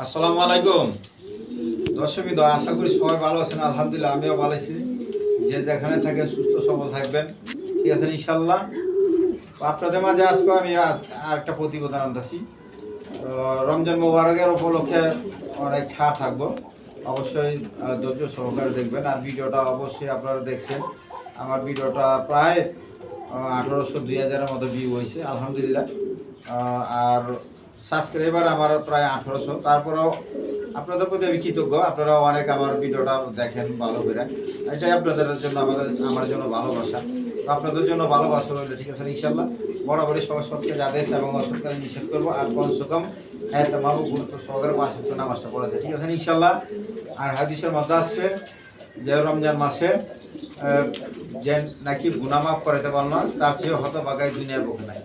আসসালামু আলাইকুম। দর্শকই তো আশা করি সবাই ভালো আছেন, আলহামদুলিল্লাহ, আমিও ভালো আছি। যে যেখানে থাকেন, সুস্থ সবল থাকবেন। ঠিক আছে ইনশাল্লাহ আপনাদের মাঝে আজকে আমি আজ- আর একটা প্রতিবেদন আনতেছি। রমজান মোবারকের উপলক্ষে অনেক ছাড় থাকব। অবশ্যই ধৈর্য সহকারে দেখবেন। আর ভিডিওটা অবশ্যই আপনারা দেখছেন। আমার ভিডিওটা প্রায় আঠারোশো দুই হাজারের মতো ভিউ হয়েছে, আলহামদুলিল্লাহ। আর সাবস্ক্রাইবার আমার প্রায় আঠারোশো। তারপরেও আপনাদের প্রতি আমি কৃতজ্ঞ। আপনারা অনেক আমার ভিডিওটা দেখেন ভালো করে। এটাই আপনাদের জন্য আমাদের, আমার জন্য ভালোবাসা। তো আপনাদের জন্য ভালোবাসা রইলে, ঠিক আছে ইনশাল্লাহ বরাবরই সবার সত্যকে আদেশ এবং অসৎ কাজে নিষেধ করব। আর কমসে কম হ্যাঁ গুরুত্ব সহকারে পাঁচ নামাজটা পড়েছে ঠিক আছে ইনশাল্লাহ আর হাদিসের মধ্যে আসছে যে রমজান মাসে যে নাকি গুনামাফ করাতে পারল না, তার চেয়ে হতবাগায় দুনিয়ার বুকে নাই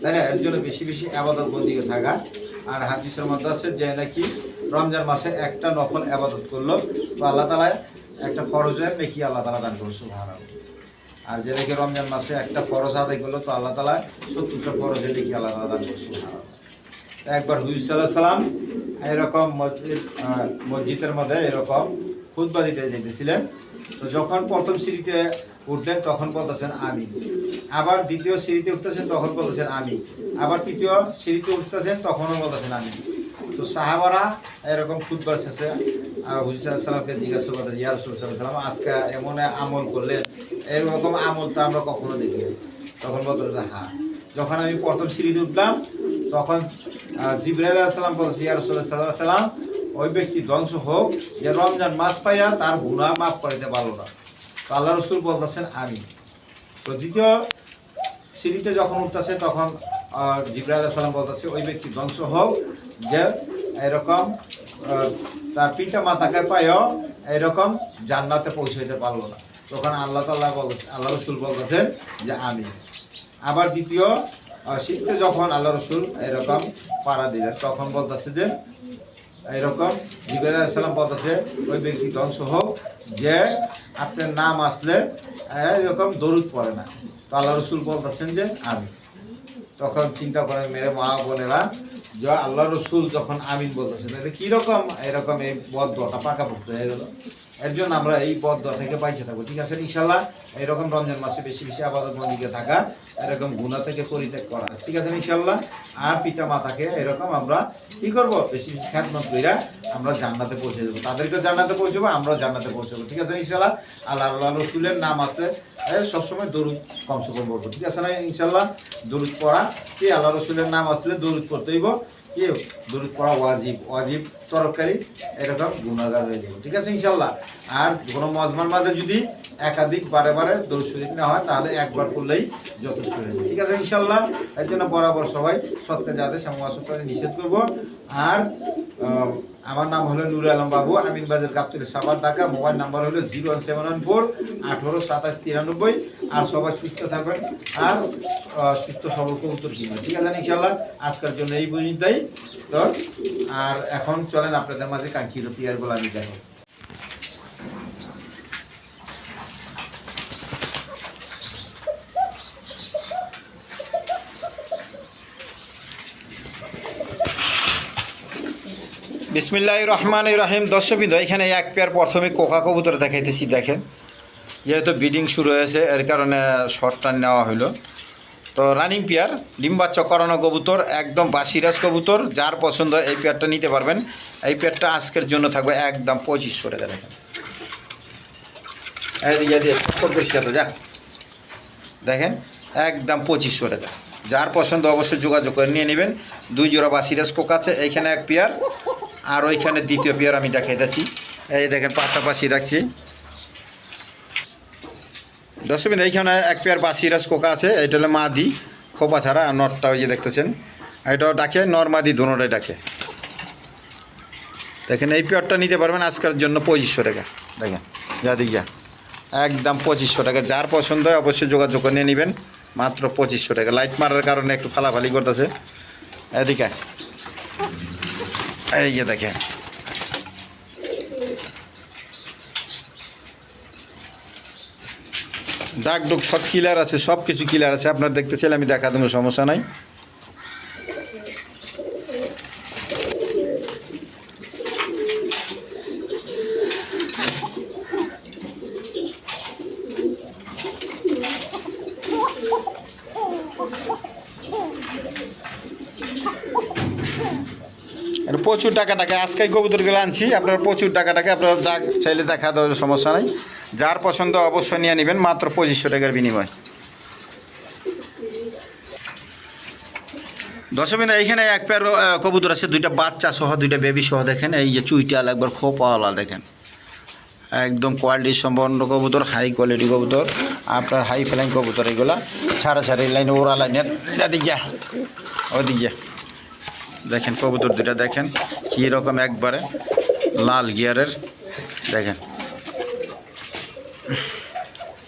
তাই না এর জন্য বেশি বেশি আবাদত বন্দিকে থাকা আর হাদিসের মধ্যে আছে যে নাকি রমজান মাসে একটা নকল আবাদত করল, তো আল্লাহ তালায় একটা ফরজের নাকি আল্লাহ তালা দান করছে সুবহানাল্লাহ। আর যে নাকি রমজান মাসে একটা ফরজ আদায় করল, তো আল্লাহ তালা সত্তরটা ফরজে নাকি আল্লাহ তালা দান করছে সুবহানাল্লাহ। একবার হুজুর সাল্লাহ সাল্লাম এরকম মসজিদ মসজিদের মধ্যে এরকম খুতবা দিতে যেতেছিলেন তো যখন প্রথম সিঁড়িতে উঠলেন, তখন বলতেছেন আমি। আবার দ্বিতীয় সিঁড়িতে উঠতেছেন, তখন বলতেছেন আমি। আবার তৃতীয় সিঁড়িতে উঠতেছেন, তখনও বলতেছেন আমি। তো সাহাবারা এরকম খুতবার শেষে হুজুর সাল্লামকে জিজ্ঞাসা করতে ইয়া রসুল সাল্লাম আজকে এমন আমল করলেন? এরকম আমল তো আমরা কখনো দেখিনি তখন বলতেছে হ্যাঁ যখন আমি প্রথম সিঁড়িতে উঠলাম, তখন জিব্রাইল সাল্লাম বলছে ইয়া সাল্লাহ সাল্লাম ওই ব্যক্তি ধ্বংস হোক, যে রমজান মাস পাইয়া তার গুণা মাফ করিতে পারল না। তো আল্লাহ রসুল বলতেছেন, আমি। তো দ্বিতীয় সিঁড়িতে যখন উঠতেছে, তখন জিব্রাইল সাল্লাম বলতেছে, ওই ব্যক্তি ধ্বংস হোক, যে এরকম তার পিতা মাতাকে পাইও এরকম জান্নাতে পৌঁছাইতে পারল না। তখন আল্লাহ তাল্লাহ বলতেছে, আল্লাহ রসুল বলতেছেন যে, আমি। আবার দ্বিতীয় শীতে যখন আল্লাহ রসুল এরকম পাড়া দিলেন, তখন বলতেছে যে এরকম জিবের সালাম বলতেছে, ওই ব্যক্তি ধ্বংস হোক যে আপনার নাম আসলে এরকম দরুদ পড়ে না। তো আল্লাহ রসুল বলতেছেন যে আমি তখন চিন্তা করেন, মেরে মা বোনেরা, যে আল্লাহ রসুল যখন আমিন বলতেছেন, এটা কীরকম এরকম এই বদ্ধটা পাকাপোক্ত হয়ে গেল? এর জন্য আমরা এই পদ্ম থেকে বাইচে থাকব, ঠিক আছে? ইনশাল্লাহ এরকম রমজান মাসে বেশি বেশি আবাদত বন্দিকে থাকা, এরকম গুণা থেকে পরিত্যাগ করা, ঠিক আছে ইনশাল্লাহ আর পিতা মাতাকে এরকম আমরা কি করব? বেশি বেশি খ্যাতমত কইরা আমরা জান্নাতে পৌঁছে যাব। তাদেরকে জান্নাতে পৌঁছবো, আমরাও জান্নাতে পৌঁছবো, ঠিক আছে ইনশাল্লাহ আল্লাহ আল্লাহ রসুলের নাম আছে সবসময় দরুদ কমসে কম পড়ব, ঠিক আছে না ইনশাল্লাহ দরুদ পড়া, কি আল্লাহ রসুলের নাম আসলে দরুদ পড়তে হইব কি? দূর করা ওয়াজিব। ওয়াজিব তরকারি এরকম গুণাগার হয়ে যাবে। ঠিক আছে ইনশাল্লাহ আর কোনো মজমার মাঝে যদি একাধিক বারে বারে দৌড় শরীফ না হয়, তাহলে একবার করলেই যথেষ্ট হয়ে যাবে। ঠিক আছে ইনশাল্লাহ এর জন্য বরাবর সবাই যাতে এবং অসৎ নিষেধ করব। আর আমার নাম হলো নুর আলম বাবু, আমিন বাজার কাপ্তুরের সাবার ঢাকা। মোবাইল নাম্বার হলো zero one seven one four আঠেরো সাতাশ তিরানব্বই। আর সবাই সুস্থ থাকবেন আর সুস্থ সবলকে উত্তর কিনবেন। ঠিক আছে ইনশাল্লাহ আজকের জন্য এই পর্যন্তই। তো আর এখন চলেন আপনাদের মাঝে কাঙ্ক্ষিত প্লেয়ারগুলো আমি দেখো বিসমিল্লাহ রহমান রহিম। দর্শকবৃন্দ, এখানে এক পেয়ার প্রথমে কোকা কবুতর দেখাইতেছি, দেখেন। যেহেতু ব্রিডিং শুরু হয়েছে, এর কারণে শর্টটা নেওয়া হলো তো রানিং পেয়ার ডিম্বাচ্চ করানো কবুতর, একদম বাসিরাজ কবুতর, যার পছন্দ এই পেয়ারটা নিতে পারবেন। এই পেয়ারটা আজকের জন্য থাকবে একদম পঁচিশশো টাকা দেখেন। দিয়ে দেখেন, একদম পঁচিশশো টাকা যার পছন্দ অবশ্যই যোগাযোগ করে নিয়ে নেবেন। দুই জোড়া বাসিরাজ কোক আছে এইখানে এক পেয়ার। আর ওইখানে দ্বিতীয় পেয়ার আমি দেখাইতেছি। এই দেখেন, পাশাপাশি রাখছি। দশমিন এইখানে এক পেয়ার বাসিরাজ কোকা আছে এটা হলো মাদি। খোপা ছাড়া আর নটটা ওই যে দেখতেছেন। এটাও ডাকে নর্মাদি দুটোটাই ডাকে। দেখেন, এই পেয়ারটা নিতে পারবেন আজকের জন্য পঁচিশশো টাকা। দেখেন, যা দিক যা। একদম পঁচিশশো টাকা। যার পছন্দ হয় অবশ্যই যোগাযোগ করে নিয়ে নেবেন। মাত্র পঁচিশশো টাকা। লাইট মারার কারণে একটু ফালাফালি করতেছে। এদিকে। এই যে দেখেন। ডাক ডুক সব ক্লিয়ার আছে সব কিছু ক্লিয়ার আছে। আপনার দেখতে চাইলে আমি দেখা দেবো সমস্যা নাই এটা প্রচুর টাকা টাকা আজকে কবুতরগুলো আনছি, আপনারা প্রচুর টাকা টাকা আপনারা ডাক চাইলে দেখা দেওয়ার সমস্যা নাই। যার পছন্দ অবশ্যই নিয়ে নেবেন, মাত্র পঁচিশশো টাকার বিনিময়। দশমিনা এইখানে এক পেয়ার কবুতর আছে, দুইটা বাচ্চা সহ, দুইটা বেবি সহ, দেখেন, এই যে চুইটাল একবার খোপাওয়ালা, দেখেন। একদম কোয়ালিটি সম্পন্ন কবুতর হাই কোয়ালিটি কবুতর, আপনার হাই ফ্লাইং কবুতর এগুলা ছাড়া এই লাইনে ওরা লাইনের ওদিক যা। দেখেন, কবুতর দুটা দেখেন, কী রকম একবারে লাল গিয়ারের। দেখেন।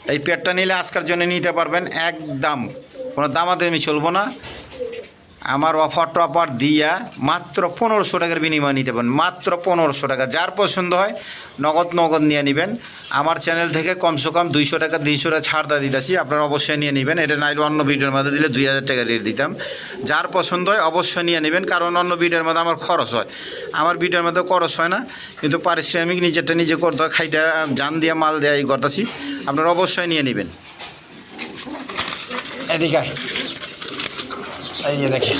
এই পেটটা নিলে আজকের জন্য নিতে পারবেন একদম। কোনো দামাদামি চলবো না। আমার অফার টফার দিয়া মাত্র পনেরোশো টাকার বিনিময় নিতে পারেন। মাত্র পনেরোশো টাকা। যার পছন্দ হয় নগদ নগদ নিয়ে নেবেন। আমার চ্যানেল থেকে কমসে কম দুইশো টাকা দুইশো টাকা ছাড় দা দিতেছি। আপনারা অবশ্যই নিয়ে নেবেন। এটা নাইলে অন্য ভিডিওর মধ্যে দিলে দুই হাজার টাকা রেট দিতাম। যার পছন্দ হয় অবশ্যই নিয়ে নেবেন। কারণ অন্য ভিডিওর মধ্যে আমার খরচ হয়। আমার ভিডিওর মধ্যে খরচ হয় না। কিন্তু পারিশ্রমিক নিজেরটা নিজে করতে হয়, খাইটা, জান দিয়ে, মাল দেওয়া এই করতেছি। আপনারা অবশ্যই নিয়ে নেবেন। এদিকে। এই যে দেখেন।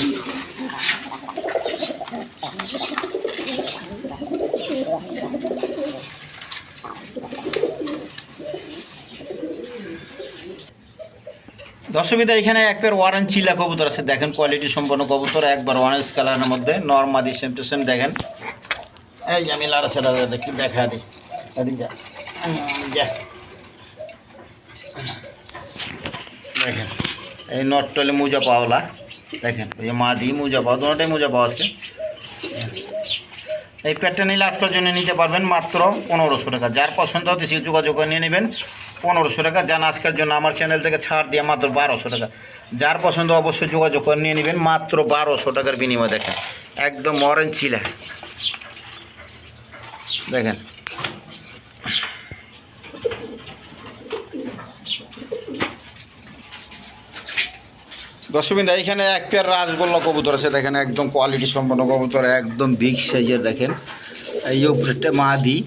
দশমিতা এখানে এক পেয়ার ওয়ারেন চিলা কবুতর আছে। দেখেন কোয়ালিটি সম্পন্ন কবুতর, একবার অরেঞ্জ কালারের মধ্যে। নর্মাদি সেম টু সেম, দেখেন। এই যে আমি লারা সেটা দেখি দেখা দিই দেখেন। এই নটটলে মোজা পাওলা। দেখেন, ওই যে মাদি মোজা পাওয়া দুটাই মোজা পাওয়া আছে। এই প্যাডটা নিলে আজকের জন্য নিতে পারবেন মাত্র পনেরোশো টাকা। যার পছন্দ হতে সে যোগাযোগ করে নিয়ে নেবেন। পনেরোশো টাকা যান আজকের জন্য আমার চ্যানেল থেকে ছাড় দিয়ে মাত্র বারোশো টাকা। যার পছন্দ অবশ্যই যোগাযোগ করে নিয়ে নেবেন, মাত্র বারোশো টাকার বিনিময় দেখেন। একদম অরেঞ্জ ছিলা। দেখেন দশমিন্দা এখানে এক পেয়ার রাজগোল্লা কবুতর আছে, দেখেন একদম কোয়ালিটি সম্পন্ন কবুতর, একদম বিগ সাইজের দেখেন। এই উপরেটা মাদি,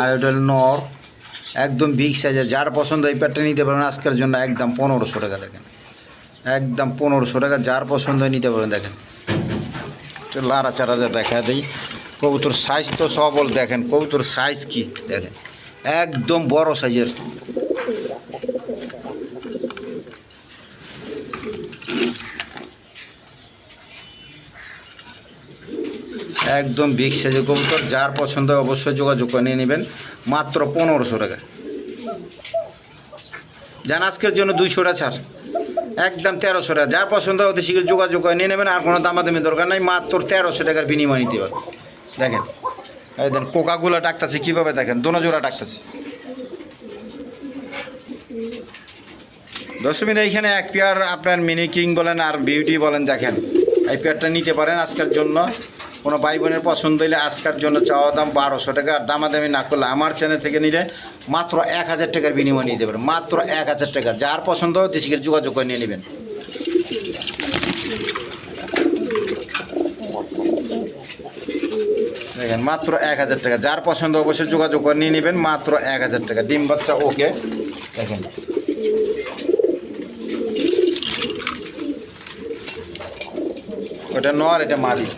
আর ওটা নর, একদম বিগ সাইজের যার পছন্দ এই পেয়ারটা নিতে পারবেন আজকের জন্য একদম পনেরোশো টাকা, দেখেন। একদম পনেরোশো টাকা, যার পছন্দ নিতে পারবেন দেখেন। লাড়া চাড়া যা দেখা দিই। কবুতর সাইজ তো সবল, দেখেন কবুতর সাইজ কি, দেখেন। একদম বড় সাইজের একদম বিগ সাইজের কবুতর, যার পছন্দ অবশ্যই যোগাযোগ করে নিয়ে নেবেন। মাত্র পনেরোশো টাকা যান আজকের জন্য দুইশোটা ছাড়। একদম তেরোশো টাকা। যার পছন্দ অতি শীঘ্র যোগাযোগ করে নিয়ে নেবেন। আর কোনো দামাদামি দরকার নাই, মাত্র তেরোশো টাকার বিনিময় নিতে পারবেন। দেখেন, এই দেন, কোকাগুলো ডাকতেছে, কীভাবে দেখেন? দোনো জোড়া ডাকতেছে। দশমিন এইখানে এক পেয়ার আপনার মিনি কিং বলেন আর বিউটি বলেন দেখেন। এই পেয়ারটা নিতে পারেন আজকের জন্য। কোনো ভাই বোনের পছন্দ হলে আজকের জন্য চাওয়া দাম বারোশো টাকা, আর দামাদামি না করলে আমার চ্যানেল থেকে নিলে মাত্র এক হাজার টাকার বিনিময় নিয়ে দেবেন, মাত্র এক হাজার টাকা। যার পছন্দ দেশিকের যোগাযোগ করে নিয়ে নেবেন। দেখেন, মাত্র এক হাজার টাকা। যার পছন্দ অবশ্যই যোগাযোগ করে নিয়ে নেবেন, মাত্র এক হাজার টাকা। ডিম বাচ্চা, ওকে। দেখেন। ওটা নর, এটা মাদি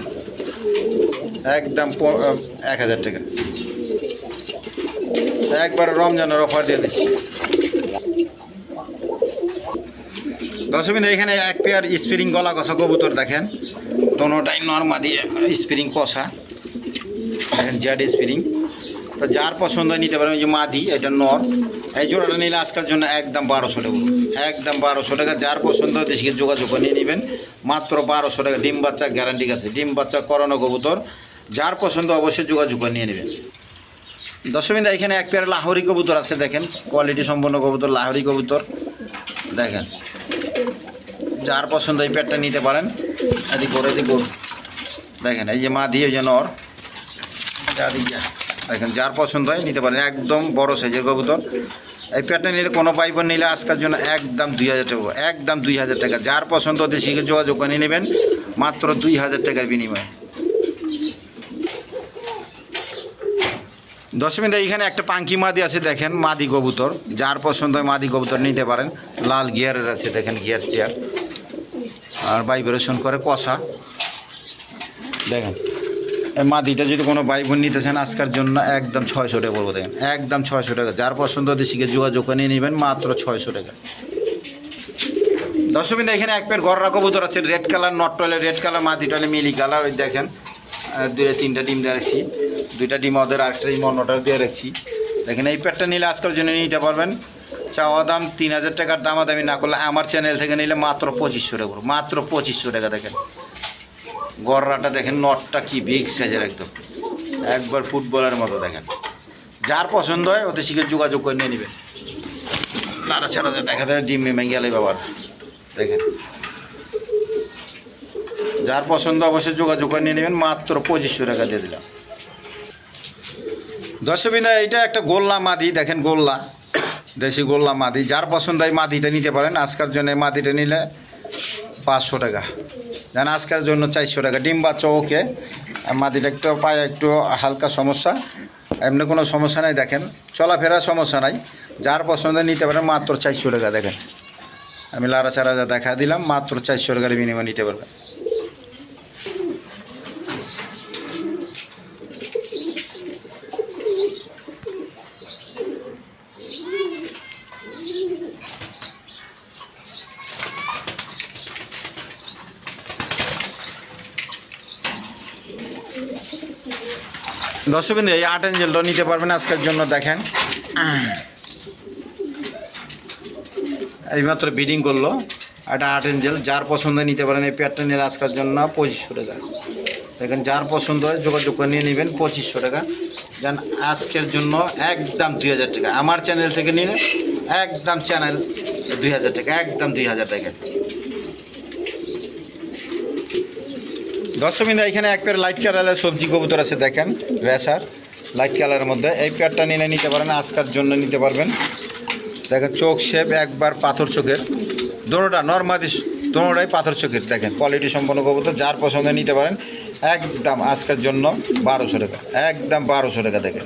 একদম এক হাজার টাকা। একবার রমজানের অফার দিয়ে দিচ্ছি। দশমিন এখানে এক পেয়ার স্প্রিং গলা কষা কবুতর দেখেন। দোনোটাই নর্মা দিয়ে স্প্রিং কষা। দেখেন জেড স্প্রিং তো যার পছন্দ নিতে পারেন, ওই যে মাদি, এটা নর। এই জোড়াটা নিলে আজকের জন্য একদম বারোশো টাকা। একদম বারোশো টাকা। যার পছন্দ দেশকে যোগাযোগ নিয়ে নেবেন। মাত্র বারোশো টাকা। ডিম বাচ্চা গ্যারান্টি আছে। ডিম বাচ্চা করানো কবুতর। যার পছন্দ অবশ্যই যোগাযোগ করে নিয়ে নেবেন। দশমিন্দা এখানে এক পেয়ার লাহোরি কবুতর আছে, দেখেন। কোয়ালিটি সম্পন্ন কবুতর, লাহোরি কবুতর। দেখেন। যার পছন্দ এই পেয়ারটা নিতে পারেন। এদিক করে এদিক দেখেন, এই যে মা দিয়ে ওই যে নর। যা দিয়া দেখেন, যার পছন্দ হয় নিতে পারেন। একদম বড় সাইজের কবুতর। এই প্যাটার্ন নিলে কোনো পাইপন নিলে আজকের জন্য একদম দুই হাজার টাকা, একদম দুই হাজার টাকা। যার পছন্দ হতে শিখে যোগাযোগ করে নেবেন। মাত্র দুই হাজার টাকার বিনিময়ে। দশমিন এখানে একটা পাঙ্কি মাদি আছে, দেখেন, মাদি কবুতর। যার পছন্দ হয় মাদি কবুতর নিতে পারেন। লাল গিয়ারের আছে, দেখেন, গিয়ার টিয়ার। আর ভাইব্রেশন করে কষা। দেখেন মাদিটা যদি কোনো ভাই বোন নিতে চান আজকের জন্য একদম ছয়শো টাকা বলব, দেখেন, একদম ছয়শো টাকা। যার পছন্দ দেশিকে যোগাযোগ করে নিয়ে নেবেন, মাত্র ছয়শো টাকা। দর্শকবিন্দু এখানে এক পেয়ার গররা কবুতর আছে, রেড কালার, নট টয়লে রেড কালার, মাদি টয়লে মিলি কালার, ওই দেখেন দুইটা, তিনটা ডিম দিয়ে রাখছি দুইটা ডিম ওদের, আরেকটা ডিম অন্যটার দিয়ে রাখছি। দেখেন, এই পেয়ারটা নিলে আজকের জন্য নিতে পারবেন। চাওয়া দাম তিন হাজার টাকার দামাদামি না করলে আমার চ্যানেল থেকে নিলে মাত্র পঁচিশশো টাকা। মাত্র পঁচিশশো টাকা দেখেন। গররাটা দেখেন, নটটা কি বিগ সাইজের একদম। একবার ফুটবলের মতো দেখেন। যার পছন্দ হয় ওদের শিখে যোগাযোগ করে নিয়ে নেবেন। নাড়া ছাড়া দেখা যায় ডিম মেমে গেলে বাবার দেখেন। যার পছন্দ অবশ্যই যোগাযোগ করে নিয়ে নেবেন, মাত্র পঁচিশশো টাকা দিয়ে দিলাম। দর্শবিন্দা এটা একটা গোল্লা মাদি, দেখেন গোল্লা, দেশি গোল্লা মাদি। যার পছন্দ হয় মাদিটা নিতে পারেন। আজকের জন্য মাদিটা নিলে পাঁচশো টাকা। জান আজকের জন্য চারশো টাকা। ডিম বাচ্চা, ওকে। মাদিটা একটু পায়ে একটু হালকা সমস্যা। এমনি কোনো সমস্যা নাই, দেখেন। চলাফেরার সমস্যা নাই। যার পছন্দ নিতে পারেন, মাত্র চারশো টাকা, দেখেন। আমি লারা চারা দেখা দিলাম, মাত্র চারশো টাকার বিনিময় নিতে পারবেন। দর্শকবিন্দু, এই আট এঞ্জেলটা নিতে পারবেন আজকের জন্য, দেখেন। এইমাত্র বিডিং করল। একটা আট এঞ্জেল, যার পছন্দ নিতে পারেন, এই পেয়ারটা নিলে আজকের জন্য পঁচিশশো টাকা। দেখেন, যার পছন্দ হয় যোগাযোগ করে নিয়ে নেবেন, পঁচিশশো টাকা। যান আজকের জন্য একদম দুই হাজার টাকা। আমার চ্যানেল থেকে নিলে একদম চ্যানেল দুই হাজার টাকা, একদম দুই হাজার টাকা। দর্শকবিন্দু, এখানে এক পেয়ার লাইট কালারের সবজি কবুতর আছে, দেখেন রেসার লাইট কালারের মধ্যে। এই পেয়ারটা নিলে নিতে পারেন আজকার জন্য নিতে পারবেন। দেখেন, চোখ শেপ একবার পাথর চোখের। দোনোটা নর্মাদি দোনোটাই পাথর চোখের, দেখেন কোয়ালিটি সম্পন্ন কবুতর, যার পছন্দে নিতে পারেন, একদম আজকের জন্য বারোশো টাকা, একদম বারোশো টাকা দেখেন।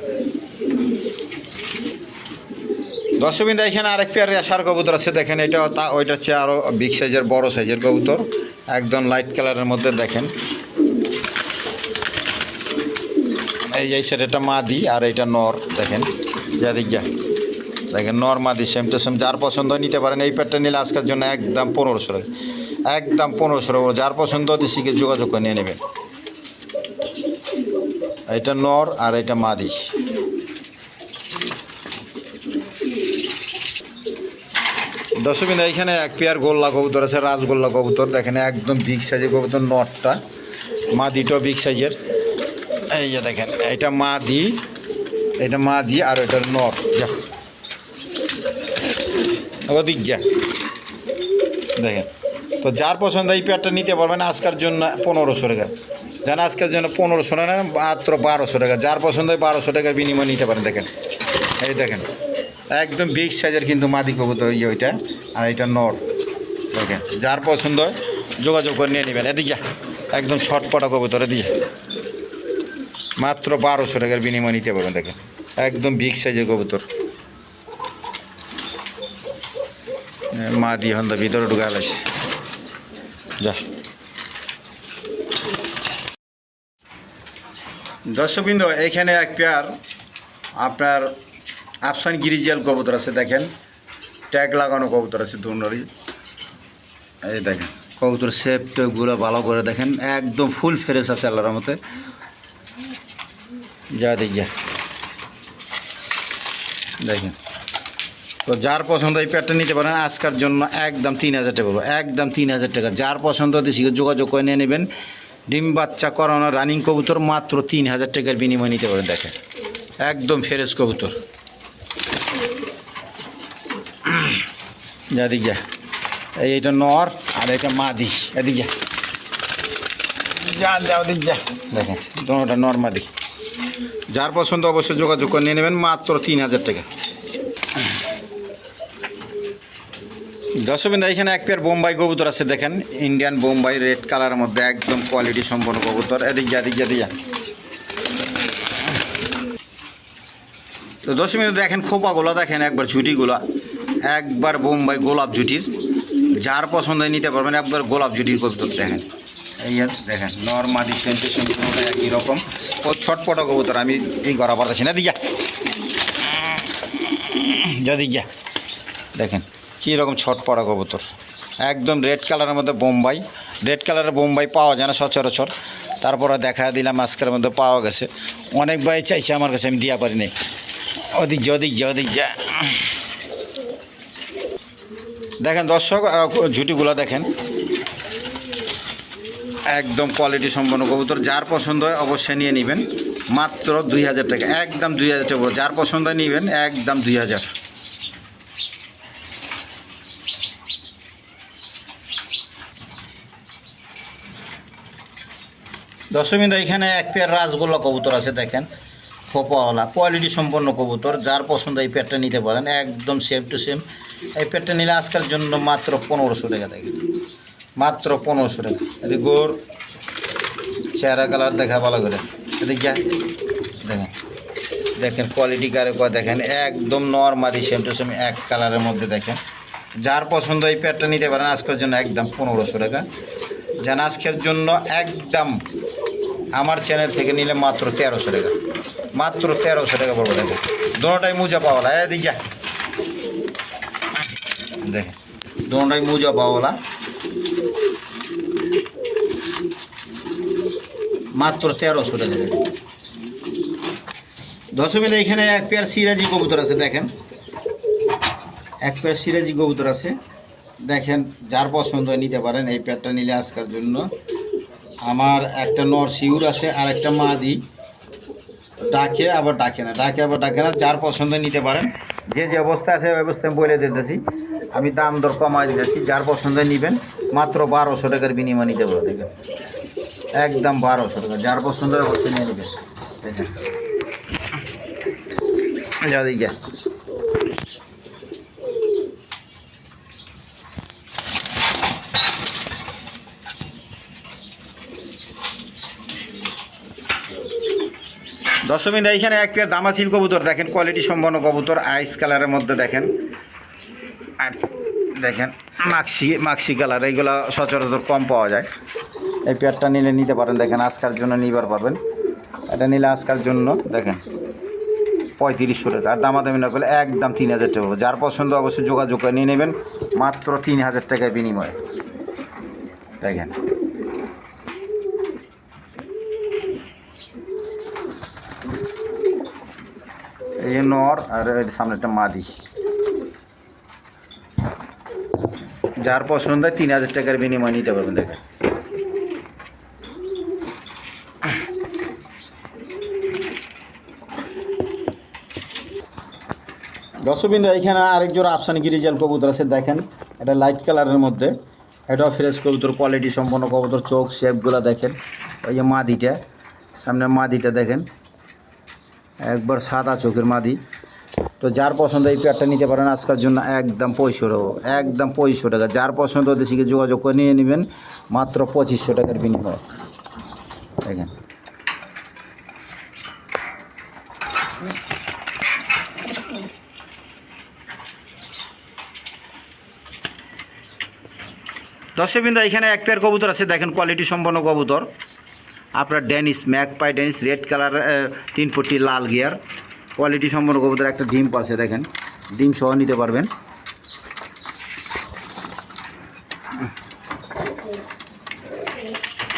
দর্শকবিন্দু, এখানে আরেক পেয়ার রেশার কবুতর আছে, দেখেন এটা, তা ওইটা হচ্ছে আরও বিগ সাইজের বড় সাইজের কবুতর। একদম লাইট কালারের মধ্যে দেখেন। এই এই সেটা মাদি আর এইটা নর, দেখেন। যাদিক যা। দেখেন, নর, মাদি সেম টু সেম যার পছন্দ নিতে পারেন। এই প্যাডটা নিলে আজকের জন্য একদম পনেরোশো একদম পনেরোশো টাকা। যার পছন্দ দিশিকে যোগাযোগ করে নিয়ে নেবেন। এটা নর আর এটা মাদি। দর্শকবিন্দু এইখানে এক পেয়ার গোল্লা কবুতর আছে রাজগোল্লা কবুতর। দেখেন, একদম বিগ সাইজের কবুতর, নটটা। মাদিটাও বিগ সাইজের এই যে দেখেন, এটা মাদি এটা মাদি আর এটা নট। যা। ওদিক যা। দেখেন, তো যার পছন্দ এই পেয়ারটা নিতে পারবেন আজকের জন্য পনেরোশো টাকা। জান আজকের জন্য পনেরোশো টাকা না মাত্র বারোশো টাকা। যার পছন্দ হয় বারোশো টাকার বিনিময় নিতে পারেন, দেখেন। এই দেখেন, একদম বিগ সাইজের কিন্তু মাদি কবুতর ইয়ে ওইটা। আর এটা নর। দেখেন, যার পছন্দ যোগাযোগ করে নিয়ে নেবেন। এদিকে। একদম ছটপটা কবুতর, এদিকে মাত্র বারোশো টাকার বিনিময় নিতে পারবেন, দেখেন। একদম বিগ সাইজের কবুতর। মা দিয়ে হন্দা ভিতরে ঢুকে আছে যা। দর্শকবৃন্দ, এখানে এক পেয়ার আপনার আফসান গিরিজিয়াল কবুতর আছে, দেখেন। ট্যাগ লাগানো কবুতর আছে দুনরি এই দেখেন, কবুতর শেপগুলো ভালো করে দেখেন, একদম ফুল ফ্রেশ আছে আল্লাহর মতে যা দেখ, যা। দেখেন, তো যার পছন্দ এই প্যাডটা নিতে পারেন, আজকার জন্য একদম তিন হাজার টাকা একদম তিন হাজার টাকা। যার পছন্দ দেশি যোগাযোগ করে নিয়ে নেবেন। ডিম বাচ্চা করানো রানিং কবুতর মাত্র তিন হাজার টাকার বিনিময় নিতে পারেন, দেখেন। একদম ফ্রেশ কবুতর। যা দিক যা। এই এটা নর আর এটা মাদি। এদিক যা। যা যা ওদিক যা। দেখেন দোনোটা নর মাদি। যার পছন্দ অবশ্যই যোগাযোগ করে নিয়ে নেবেন মাত্র তিন হাজার টাকা। দর্শকবিন্দু এখানে এক পেয়ার বোম্বাই কবুতর আছে দেখেন। ইন্ডিয়ান বোম্বাই রেড কালারের মধ্যে একদম কোয়ালিটি সম্পন্ন কবুতর। এদিক যা এদিক যা দিয়া তো দর্শকবিন্দু দেখেন খোপাগুলো দেখেন একবার ঝুটিগুলো। একবার বোম্বাই গোলাপ জুটির, যার পছন্দ নিতে পারবেন, একবার গোলাপ জুটির কবুতর দেখেন। এই আর দেখেন নর্মালি সেন্টে সম্পূর্ণটা একই রকম। ও ছটপট কবুতর, আমি এই গড়া পারতেছি না দিয়া যদি গিয়া দেখেন, কী রকম ছটপড়া কবুতর। একদম রেড কালারের মধ্যে বোম্বাই। রেড কালারের বোম্বাই পাওয়া যায় না, সচরাচর। তারপরে দেখা দিলাম, আজকের মধ্যে পাওয়া গেছে। অনেক চাইছে আমার কাছে, আমি দিয়া পারি নাই। ওদিক যা ওদিক যা ওদিক যা। দেখেন দর্শক ঝুটিগুলো দেখেন। একদম কোয়ালিটি সম্পন্ন কবুতর, যার পছন্দ হয় অবশ্যই নিয়ে নেবেন। মাত্র দুই হাজার টাকা, একদম দুই হাজার টাকা যার পছন্দ হয় নেবেন, একদম দুই হাজার। দশমিদা এখানে এক পেয়ার রাসগোল্লা কবুতর আছে, দেখেন। খোপাওয়ালা কোয়ালিটি সম্পন্ন কবুতর, যার পছন্দ এই পেয়ারটা নিতে পারেন, একদম সেম টু সেম এই পেয়ারটা নিলে আজকের জন্য মাত্র পনেরোশো টাকা দেখেন মাত্র পনেরোশো টাকা। এদিকে গোর চেহারা কালার দেখা ভালো করে। এদিকে যা, দেখেন। দেখেন কোয়ালিটি কারে কয় দেখেন, একদম নর্মালি সেম টু সেম এক কালারের মধ্যে দেখেন। যার পছন্দ এই প্যাডটা নিতে পারেন, আজকের জন্য একদম পনেরোশো টাকা। যেন আজকের জন্য একদম আমার চ্যানেল থেকে নিলে মাত্র তেরোশো টাকা। মাত্র তেরোশো টাকা পড়বে দেখেন দোনোটাই মোজা পাওয়ালা এদিক যা। দেখেন দোনোটাই মোজা পাওয়ালা মাত্র তেরোশো টাকা দেখেন এখানে এক পেয়ার সিরাজি কবুতর আছে, দেখেন। এক পেয়ার সিরাজি কবুতর আছে। দেখেন, যার পছন্দ হয় নিতে পারেন এই পেয়ারটা নিলে আজকের জন্য। আমার একটা নর শিউর আছে, আর একটা মা মাদি। ডাকে আবার ডাকে না, ডাকে আবার ডাকে না, যার পছন্দ নিতে পারেন। যে যে অবস্থা আছে, ওই অবস্থায় বলে দিতেছি। আমি দাম দর কমাই দিতেছি, যার পছন্দ নিবেন, মাত্র বারোশো টাকার বিনিময় নিতে পারো, দেখেন। একদম বারোশো টাকা, যার পছন্দ অবস্থা নিয়ে নেবেন। দেখেন। যা দশমিন এইখানে এক পেয়ার দামাসিল কবুতর দেখেন কোয়ালিটি সম্পন্ন কবুতর আইস কালারের মধ্যে দেখেন। আর দেখেন মাক্সি মাক্সি কালার এইগুলো সচরাচর কম পাওয়া যায়। এই পেয়ারটা নিলে নিতে পারেন, দেখেন, আজকার জন্য নিবার পারবেন। এটা নিলে আজকার জন্য, দেখেন, পঁয়ত্রিশশো টাকা। আর দামাদামি না করলে একদম তিন হাজার টাকা যার পছন্দ অবশ্যই যোগাযোগ করে নিয়ে নেবেন, মাত্র তিন হাজার টাকায় বিনিময়ে। দেখেন। এই নর আর এর একটা মাদি যার পছন্দ হয় তিন হাজার টাকার বিনিময় নিতে পারবেন দেখেন দশবিন্দু এখানে আরেক জোড়া আফসানি গিরিজাল কবুতর আছে দেখেন এটা লাইট কালারের মধ্যে এটাও ফ্রেশ কবুতর কোয়ালিটি সম্পন্ন কবুতর চোখ শেপগুলো দেখেন ওই যে মাদিটা সামনে মাদিটা দেখেন একবার সাদা চোখের মাদি। তো যার পছন্দ এই পেয়ারটা নিতে পারেন, আজকের জন্য একদম পঁয়ষট্টি একদম পঁয়ষট্টি টাকা। যার পছন্দ ওদের থেকে যোগাযোগ করে নিয়ে নেবেন, মাত্র পঁচিশশো টাকার বিনিময়ে। দেখেন। দর্শকবৃন্দ, এখানে এক পেয়ার কবুতর আছে, দেখেন কোয়ালিটি সম্পন্ন কবুতর। আপনার ড্যানিস ম্যাক পাই ড্যানিস রেড কালার তিন ফুটি লাল গিয়ার। কোয়ালিটি সম্পন্ন কবুতর একটা ডিম পাশে দেখেন। ডিম সহ নিতে পারবেন।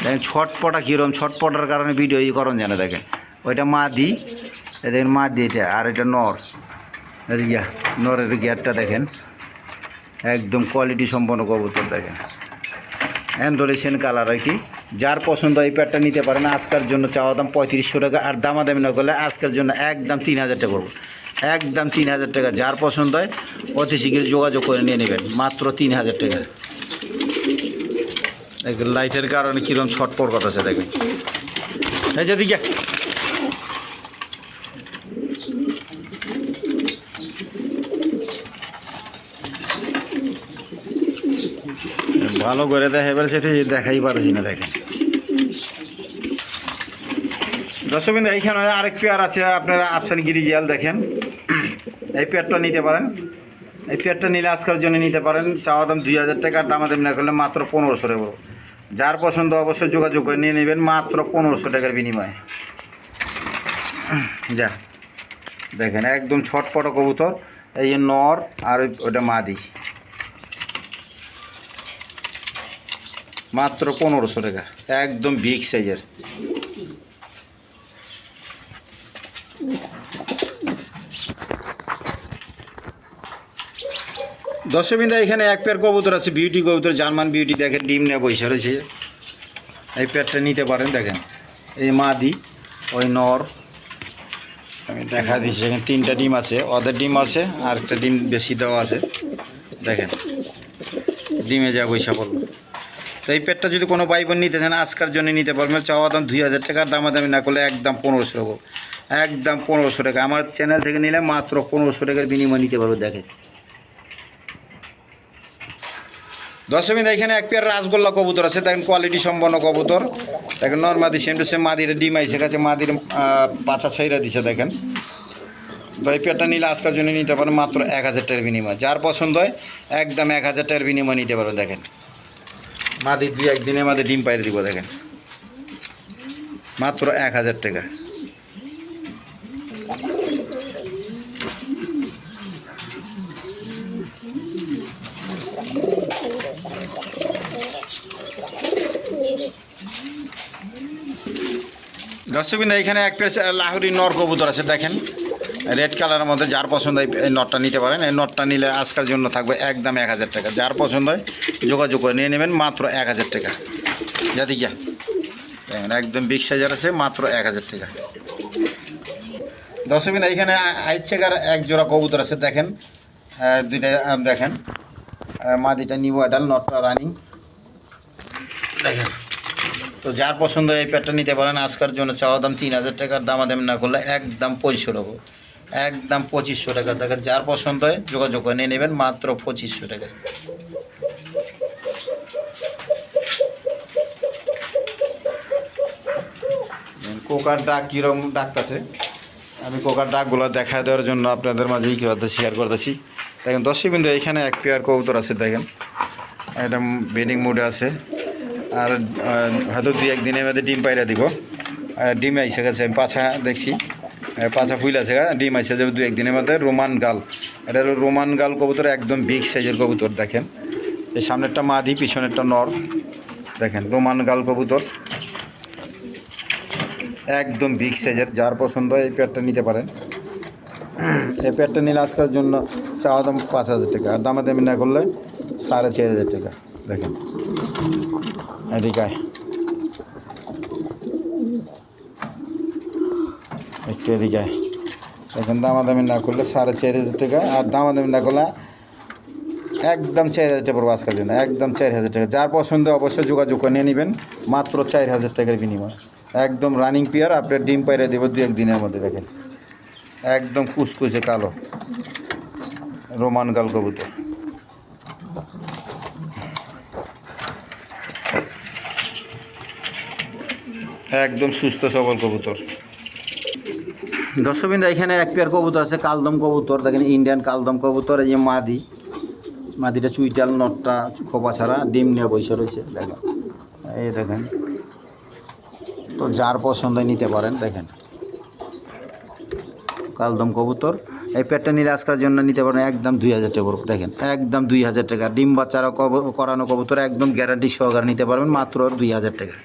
দেখেন, ছটপটা কীরকম ছটপটার কারণে ভিডিও ই করণ জানে, দেখেন। ওইটা মা দি এ দেখেন মা দি এটা, আর এটা নর। গিয়া, নরের গিয়ারটা দেখেন। একদম কোয়ালিটি সম্পন্ন কবুতর, দেখেন। অ্যান্ডোলেশন কালার আর কি? যার পছন্দ এই প্যাডটা নিতে পারেন। আজকের জন্য চাওয়া দাম পঁয়ত্রিশশো টাকা আর দামাদামি না করলে আজকের জন্য একদম তিন হাজার টাকা করব। একদম তিন হাজার টাকা। যার পছন্দ হয় অতি শীঘ্র যোগাযোগ করে নিয়ে নেবেন। মাত্র তিন হাজার টাকা। লাইটের কারণে কীরকম ছটপট কথা আছে, দেখেন। এই যদি ভালো করে দেখে এবার সেটা দেখাই পারছি না, দেখেন। দর্শকবিন্দু এইখানে আরেক পেয়ার আছে, আপনারা আফসান গিরিজিয়াল দেখেন। এই পেয়ারটা নিতে পারেন। এই পেয়ারটা নিলে আজকের জন্য নিতে পারেন। চাওয়া দাম দুই হাজার টাকার দামাদামি না করলে মাত্র পনেরোশো টাকা যার পছন্দ অবশ্যই যোগাযোগ করে নিয়ে নেবেন, মাত্র পনেরোশো টাকার বিনিময়ে। যা, দেখেন, একদম ছটপট কবুতর। এই যে নর, আর ওই- ওটা মাদি। মাত্র পনেরোশো টাকা। একদম বিগ সাইজের দশমিন্দা এখানে এক পেয়ার কবুতর আছে বিউটি কবুতর, জার্মান বিউটি দেখেন, ডিম নিয়ে বৈশা রয়েছে। এই পেয়ারটা নিতে পারেন, দেখেন। এই মাদি, ওই নর। আমি দেখা দিচ্ছি, এখানে তিনটা ডিম আছে, ওদের ডিম আছে আর একটা ডিম বেশি দেওয়া আছে। দেখেন, ডিমে যা পয়সা পড়ল। তো এই পেটটা যদি কোনো ভাই বোন নিতে চান আজকার জন্য নিতে পারবেন চাওয়া দাম দুই হাজার টাকার দামাদামি না করলে একদম পনেরোশো টাকা। একদম পনেরোশো টাকা। আমার চ্যানেল থেকে নিলে মাত্র পনেরোশো টাকার বিনিময় নিতে পারবে দেখেন দশমীতে এখানে এক পেয়ার রাসগোল্লা কবুতর আছে। দেখেন কোয়ালিটি সম্পন্ন কবুতর। দেখেন নর্মাদি সেম টু সেম, মাদির ডিম আইসে কাছে মাদির পাছা ছাইরা দিছে, দেখেন। তো এই পেয়ারটা নিলে আজকের জন্য নিতে পারেন মাত্র এক হাজার টাকার বিনিময়। যার পছন্দ হয়, একদম এক হাজার টাকার বিনিময় নিতে পারবেন দেখেন। মাদির দুই একদিনের মাঝে ডিম পাইরে দিব, দেখেন। মাত্র এক হাজার টাকা। দর্শকবিন্দা এখানে এক পেস লাহুরি নর কবুতর আছে, দেখেন। রেড কালারের মধ্যে যার পছন্দ হয় এই নটটা নিতে পারেন। এই নটটা নিলে আজকের জন্য থাকবে একদম এক হাজার টাকা। যার পছন্দ হয় যোগাযোগ করে নিয়ে নেবেন মাত্র এক হাজার টাকা। যাদি যা। দেখেন একদম বিগ সাইজার আছে মাত্র এক হাজার টাকা। দর্শকবিন্দা এখানে আইচেকার এক জোড়া কবুতর আছে দেখেন। দুইটা দেখেন। মাদিটা নিবো এডাল নটটা রানিং দেখেন। তো যার পছন্দ এই প্যাডটা নিতে পারেন। আজকের জন্য চাওয়া দাম তিন হাজার টাকার দামাদাম না করলে একদম টাকা। একদম পঁচিশশো টাকা। দেখেন, যার পছন্দ হয় যোগাযোগ করে নিয়ে নেবেন, মাত্র পঁচিশশো টাকা। কোকার ডাক কীরকম ডাকতেছে? আমি কোকার ডাকগুলো দেখা দেওয়ার জন্য আপনাদের মাঝেই কী হয়তো শেয়ার করতেছি। দেখেন দশই বিন্দু এখানে এক পেয়ার কবুতর আছে, দেখেন। এটা বেডিং মুডে আছে। আর হয়তো দুই একদিনের মধ্যে ডিম পাইরা দিব। ডিম আইসে গেছে, আমি পাছা দেখছি। পাছা ফুল আছে গা, ডিম আছে যাবে দু একদিনের মধ্যে রোমান গাল। এটা রোমান গাল কবুতর একদম বিগ সাইজের কবুতর দেখেন। এই সামনেরটা মাদি পিছনেরটা নর। দেখেন রোমান গাল কবুতর। একদম বিগ সাইজের যার পছন্দ হয় এই পেয়ারটা নিতে পারেন। এই পেয়ারটা নিলে আজকের জন্য চাওয়া দাম পাঁচ হাজার টাকা আর দামাদামি না করলে সাড়ে চার হাজার টাকা। দেখেন এদিকে একটু এদিকে। এখন দামাদামি না করলে সাড়ে চার হাজার টাকা, আর দামাদামি না করলে একদম চার হাজার টাকা পড়ব আজকের জন্য, একদম চার হাজার টাকা। যার পছন্দ অবশ্যই যোগাযোগ করে নিয়ে নেবেন, মাত্র চার হাজার টাকার বিনিময়। একদম রানিং পেয়ার আপনার ডিম পাইরে দেবো দু একদিনের মধ্যে, দেখেন। একদম কুচকুচে কালো। রোমান গাল কবুতর। একদম সুস্থ সবল কবুতর। দর্শকবিন্দা, এখানে এক পেয়ার কবুতর আছে, কালদম কবুতর। দেখেন ইন্ডিয়ান কালদম কবুতর, এই যে মাদি। মাদিটা চুইটাল, নটটা, খোপা ছাড়া, ডিম নিয়ে বসে রয়েছে, দেখেন। এই দেখেন। তো যার পছন্দ নিতে পারেন, দেখেন। কালদম কবুতর, এই পেটটা নিলে আজকের জন্য নিতে পারেন একদম দুই হাজার টাকা। দেখেন, একদম দুই হাজার টাকা। ডিম বাচ্চারা করানো কবুতর, একদম গ্যারান্টি সহকারে নিতে পারবেন, মাত্র দুই হাজার টাকা।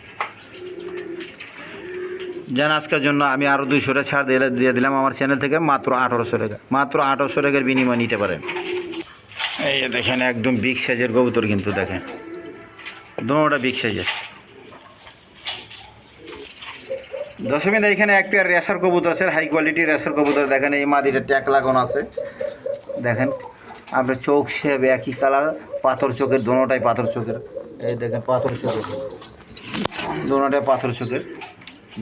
যেন আজকের জন্য আমি আরও দুইশোটা ছাড় দিয়ে দিয়ে দিলাম আমার চ্যানেল থেকে, মাত্র আঠারোশো টাকা। মাত্র আঠারোশো টাকার বিনিময় নিতে পারেন। এই দেখেন, একদম বিগ সাইজের কবুতর কিন্তু দেখেন। দুটা বিগ সাইজের দশমীতে এখানে এক পেয়ার রেসার কবুতর আছে হাই কোয়ালিটির রেসার কবুতর। দেখেন, এই মাদিটা ট্যাক লাগানো আছে। দেখেন, আপনার চোখ শেপ একই কালার পাথর চোখের দোনোটাই পাথর চোখের। এই দেখেন, পাথর চোখের। দোনোটাই পাথর চোখের।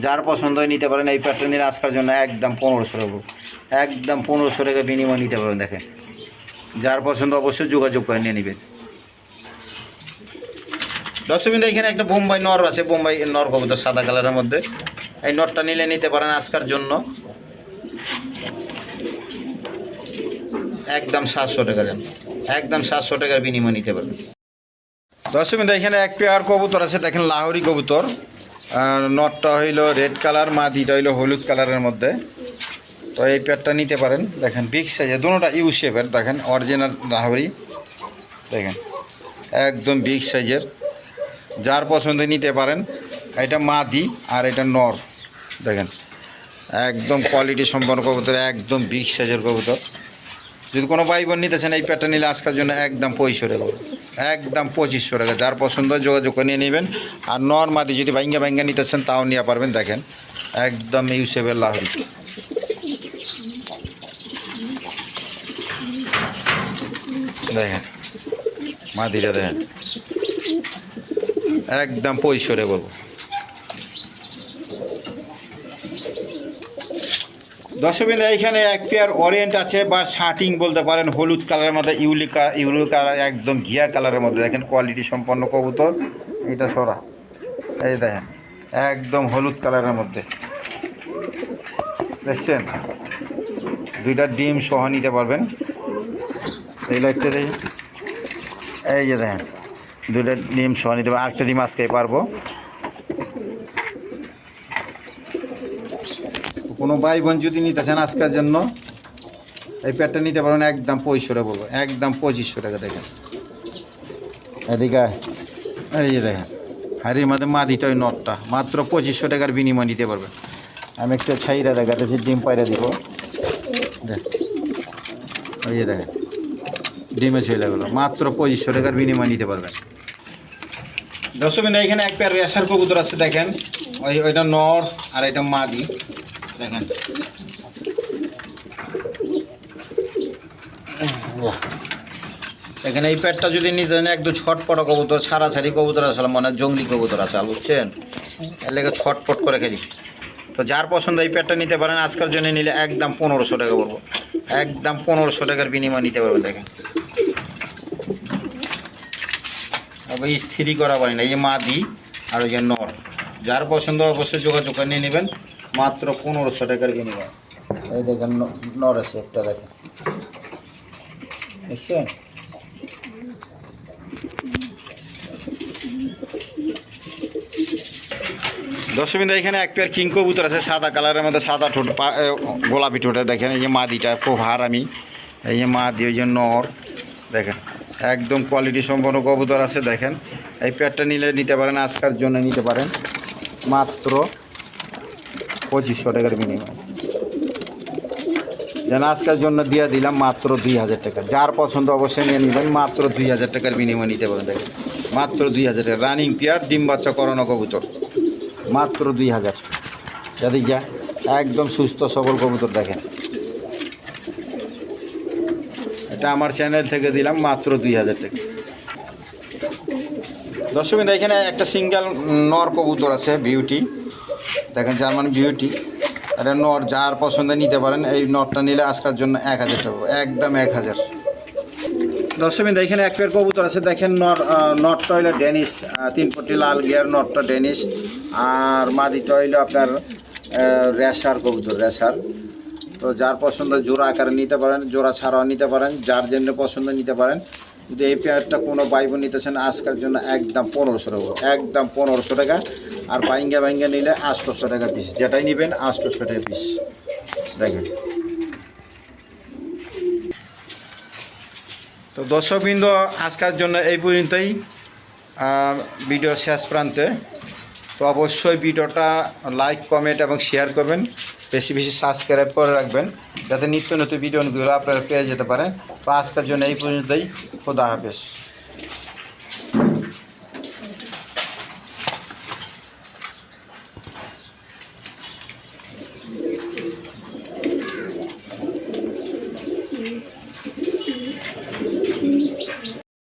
যার পছন্দ হয় নিতে পারেন এই প্যাটার্নের আজকের জন্য একদম পনেরোশো টাকা একদম পনেরোশো টাকা বিনিময় নিতে পারেন দেখেন। যার পছন্দ অবশ্যই যোগাযোগ করে নিয়ে নেবেন। দশমিন এখানে একটা বোম্বাই নর আছে বোম্বাই নর কবুতর সাদা কালারের মধ্যে। এই নটটা নিলে নিতে পারেন আজকের জন্য। একদম সাতশো টাকা দেন একদম সাতশো টাকার বিনিময় নিতে পারবেন। দর্শক বিন্দু, এখানে এক পেয়ার কবুতর আছে দেখেন লাহোরি কবুতর। নটটা হইল রেড কালার মাদিটা হইল হলুদ কালারের মধ্যে। তো এই পেয়ারটা নিতে পারেন। দেখেন বিগ সাইজের দুটোটা ইউ শেপের দেখেন অরিজিনাল লাহোরি। দেখেন, একদম বিগ সাইজের যার পছন্দ নিতে পারেন, এটা মাদি আর এটা নর। দেখেন, একদম কোয়ালিটি সম্পন্ন কবুতর, একদম বিগ সাইজের কবুতর। যদি কোনো ভাই বোন নিতেছেন এই প্যাটটা নিলে আজকের জন্য একদম পঁয়ষো টাকা। একদম পঁচিশশো টাকা। যার পছন্দ যোগাযোগ করে নিয়ে নেবেন। আর নর্মাদি যদি ভাইঙ্গা ভাঙ্গা নিতেছেন তাও নিয়ে পারবেন, দেখেন। একদম ইউসেফের লাহরি। দেখেন, মাদিটা দেখেন। একদম পঁয়ষট্টি বলব। দর্শকবিন্দু, এইখানে এক পেয়ার অরেঞ্জ আছে, বা শার্টিং বলতে পারেন, হলুদ কালারের মধ্যে, ইউলিকা, ইউলি কালার একদম ঘিয়া কালারের মধ্যে। দেখেন কোয়ালিটি সম্পন্ন কবুতর। এটা সরা। এই দেখেন, একদম হলুদ কালারের মধ্যে। দেখছেন? দুইটা ডিম সহ নিতে পারবেন। এই লাইটটা দেখেন। এই যে দেখেন, দুইটা ডিম সহ নিতে পারবেন। আরেকটা ডিম আজকে পারব। কোনো ভাই বোন যদি নিতে চান আজকের জন্য, এই প্যাডটা নিতে পারেন একদম পঁয়ষট্টি টাকা বলব, একদম পঁচিশশো টাকা দেখেন। এদিকে। এই যে দেখেন, হাড়ির মধ্যে মাদিটা, ওই নটটা, মাত্র পঁচিশশো টাকার বিনিময় নিতে পারবেন। আমি একটা ছাইরা দেখাতেছি, ডিম পায়রা দিব। দেখ, এই যে দেখেন, ডিমে চলে গেলো, মাত্র পঁচিশশো টাকার বিনিময় নিতে পারবেন। দর্শক এখানে এক পেয়ার রেশার কবুতর আছে, দেখেন। ওই ওইটা নর আর এটা মাদি। দেখেন। এখানে এই প্যাডটা যদি নিতে একদম ছটপট কবুতর, ছাড়াছাড়ি কবুতর আসলে মনে জঙ্গলি কবুতর আছে বুঝছেন? এর লেগে ছটপট করে খেলি তো যার পছন্দ এই প্যাডটা নিতে পারেন, আজকের জন্য নিলে একদম পনেরোশো টাকা বলব। একদম পনেরোশো টাকার বিনিময় নিতে পারবেন, দেখেন। স্থিরই করা পারি না, এই মাদি আর ওই যে নর। যার পছন্দ অবশ্যই যোগাযোগ করে নিয়ে নেবেন। মাত্র পনেরোশো টাকার বিনিময়। এই দেখেন নর একটা দেখেন। দেখছেন? দর্শকবিন্দু, এখানে এক পেয়ার কিং কবুতর আছে, সাদা কালারের মধ্যে সাদা ঠোঁট গোলাপি ঠোঁটে দেখেন, এই যে মাদিটা খুব হার আমি। এই যে মা মাদি, ওই যে নর। দেখেন, একদম কোয়ালিটি সম্পন্ন কবুতর আছে, দেখেন। এই পেয়ারটা নিলে নিতে পারেন, আজকার জন্য নিতে পারেন। মাত্র পঁচিশশো টাকার বিনিময়। যেন আজকের জন্য দিয়ে দিলাম মাত্র দুই হাজার টাকা। যার পছন্দ অবশ্যই নিয়ে নেবেন, মাত্র দুই হাজার টাকার বিনিময় নিতে পারেন দেখেন। মাত্র দুই হাজার টাকা। রানিং পেয়ার, ডিম বাচ্চা, করানো কবুতর। মাত্র দুই হাজার। যদি যা, একদম সুস্থ সবল কবুতর দেখেন। এটা আমার চ্যানেল থেকে দিলাম মাত্র দুই হাজার টাকা। দর্শক এখানে একটা সিঙ্গেল নর কবুতর আছে, বিউটি। দেখেন জার্মান বিউটি। এটা নর যার পছন্দে নিতে পারেন এই নটটা নিলে আজকার জন্য এক হাজার টাকা একদম এক হাজার। দর্শক বিন্দু, এখানে এক পেয়ার কবুতর আছে দেখেন নর নটটা হইল ডেনিশ তিন ফুটি লাল গিয়ার নটটা ডেনিশ আর মাদিটা হইল আপনার রেশার কবুতর রেশার। তো যার পছন্দ জোড়া আকারে নিতে পারেন জোড়া ছাড়াও নিতে পারেন যার জন্য পছন্দ নিতে পারেন। যদি এই পেয়ারটা কোনো বাইব নিতেছেন, আজকের জন্য একদম পনেরোশো টাকা, একদম পনেরোশো টাকা। আর বাইঙ্গা বাইঙ্গা নিলে আটশোশো টাকা পিস যেটাই নেবেন, আটশোশো টাকা পিস দেখেন। তো দর্শকবৃন্দ, আজকের জন্য এই পর্যন্তই। ভিডিও শেষ প্রান্তে তো অবশ্যই ভিডিওটা লাইক কমেন্ট এবং শেয়ার করবেন। বেশি বেশি সাবস্ক্রাইব করে রাখবেন, যাতে নিত্য নতুন ভিডিওগুলো আপনারা পেয়ে যেতে পারেন। তো আজকের জন্য এই পর্যন্তই। খোদা হাফেজ।